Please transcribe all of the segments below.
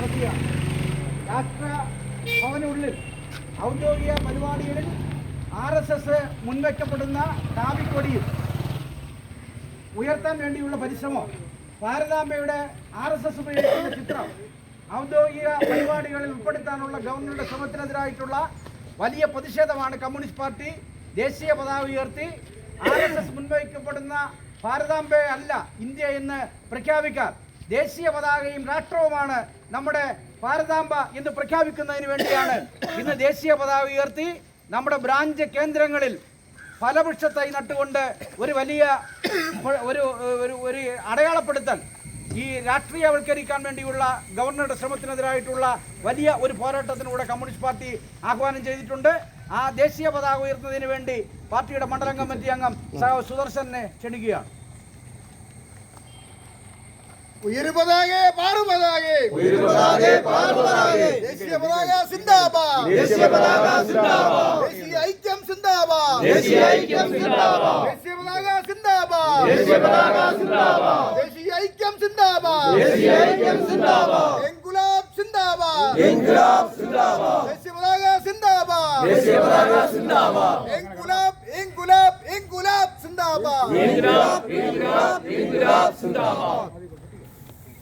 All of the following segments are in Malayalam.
നടത്തിയ രാഷ്ട്രഭവനുള്ളിൽ ഔദ്യോഗിക പരിപാടികളിൽ ആർ എസ് എസ് മുൻവയ്ക്കപ്പെടുന്ന കാവിക്കൊടിയിൽ ഉയർത്താൻ വേണ്ടിയുള്ള പരിശ്രമം ഭാരതാംബയുടെ ആർ എസ് എസ് ഉപയോഗിക്കുന്ന ചിത്രം ഔദ്യോഗിക പരിപാടികളിൽ ഉൾപ്പെടുത്താനുള്ള ഗവർണറുടെ ശ്രമത്തിനെതിരായിട്ടുള്ള വലിയ പ്രതിഷേധമാണ് കമ്മ്യൂണിസ്റ്റ് പാർട്ടി ദേശീയ പതാക ഉയർത്തി ആർ എസ് എസ് മുൻവയ്ക്കപ്പെടുന്ന ഭാരതാംബയെ അല്ല ഇന്ത്യ എന്ന് പ്രഖ്യാപിക്കാൻ ദേശീയ പതാകയും രാഷ്ട്രവുമാണ് നമ്മുടെ ഭാരതാംബ എന്ന് പ്രഖ്യാപിക്കുന്നതിന് വേണ്ടിയാണ്. ഇന്ന് ദേശീയ പതാക ഉയർത്തി നമ്മുടെ ബ്രാഞ്ച് കേന്ദ്രങ്ങളിൽ ഫലവൃക്ഷത്തൈ നട്ടുകൊണ്ട് ഒരു വലിയ ഒരു ഒരു ഒരു അടയാളപ്പെടുത്തൽ ഈ രാഷ്ട്രീയവൽക്കരിക്കാൻ വേണ്ടിയുള്ള ഗവർണറുടെ ശ്രമത്തിനെതിരായിട്ടുള്ള വലിയ ഒരു പോരാട്ടത്തിലൂടെ കമ്മ്യൂണിസ്റ്റ് പാർട്ടി ആഹ്വാനം ചെയ്തിട്ടുണ്ട്. ആ ദേശീയ പതാക ഉയർത്തുന്നതിന് വേണ്ടി പാർട്ടിയുടെ മണ്ഡലം കമ്മിറ്റി അംഗം സുദർശനെ ക്ഷണിക്കുകയാണ്. ഉയരുപതാകെ പാറുപതാകെ. ഉയരുപതാകെ പാറുപതാകെ. ദേശീയ പതാക സിന്ദാബാദ്. ദേശീയ പതാക സിന്ദാബാദ്. ദേശീയ ഐക്യം സിന്ദാബാദ്. ദേശീയ ഐക്യം സിന്ദാബാദ്. ദേശീയ പതാക സിന്ദാബാദ്. ദേശീയ പതാക സിന്ദാബാദ്. ദേശീയ ഐക്യം സിന്ദാബാദ്. ദേശീയ ഐക്യം സിന്ദാബാദ്. ഇൻകുലാബ് സിന്ദാബാദ്. ഇൻകുലാബ് സിന്ദാബാദ്. ദേശീയ പതാക സിന്ദാബാദ്. ദേശീയ പതാക സിന്ദാബാദ്. ഇൻകുലാബ് ഇൻകുലാബ് ഇൻകുലാബ് സിന്ദാബാദ്. ഇൻകുലാബ് ഇൻകുലാബ് ഇൻകുലാബ് സിന്ദാബാദ്.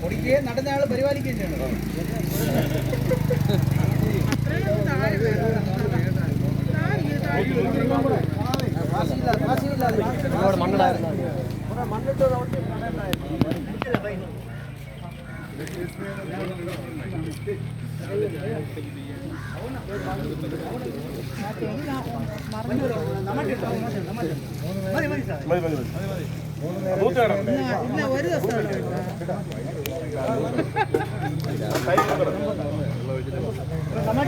പൊടിക്കുകയും നടന്ന ആള് പരിപാലിക്കുകയും ചെയ്യണം മണ്ണിടായിരുന്നു മണ്ണിട്ട് ഒരു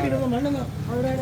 ദിവസം മണ്ണെന്ന് അവിടെ